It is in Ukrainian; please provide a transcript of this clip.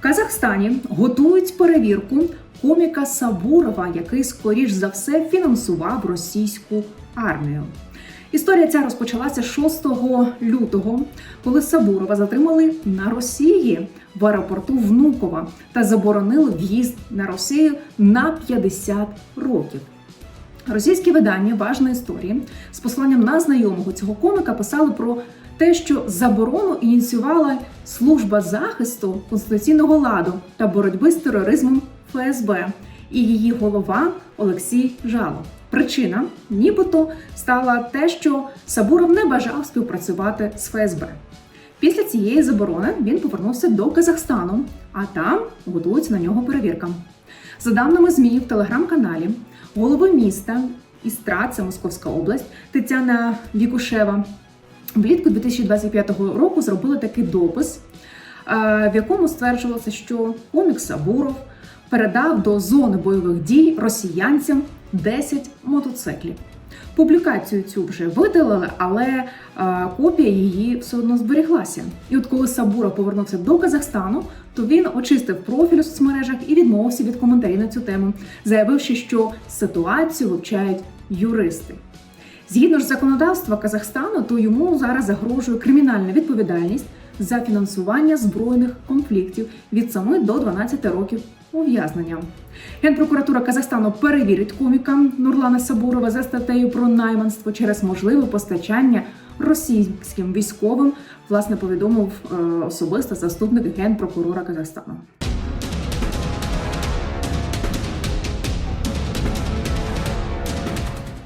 Казахстані готують перевірку коміка Сабурова, який скоріш за все фінансував російську армію. Історія ця розпочалася 6 лютого, коли Сабурова затримали на Росії в аеропорту Внукова та заборонили в'їзд на Росію на 50 років. Російські видання важна історія з посланням на знайомого цього коміка писали про те, що заборону ініціювала служба захисту конституційного ладу та боротьби з тероризмом ФСБ і її голова Олексій Жало. Причина, нібито, стала те, що Сабуров не бажав співпрацювати з ФСБ. Після цієї заборони він повернувся до Казахстану, а там готується на нього перевірка. За даними ЗМІ в телеграм-каналі голови міста Істра, це Московська область, Тетяна Вікушева, влітку 2025 року зробили такий допис, е, в якому стверджувалося, що комік Сабуров передав до зони бойових дій росіянцям 10 мотоциклів. Публікацію цю вже видалили, але е, копія її все одно зберіглася. І от коли Сабура повернувся до Казахстану, то він очистив профіль у соцмережах і відмовився від коментарів на цю тему, заявивши, що ситуацію вивчають юристи. Згідно ж законодавства Казахстану, то йому зараз загрожує кримінальна відповідальність за фінансування збройних конфліктів від 7 до 12 років ув'язнення. Генпрокуратура Казахстану перевірить коміка Нурлана Сабурова за статтею про найманство через можливе постачання російським військовим. Власне повідомив е, особисто заступник генпрокурора Казахстану.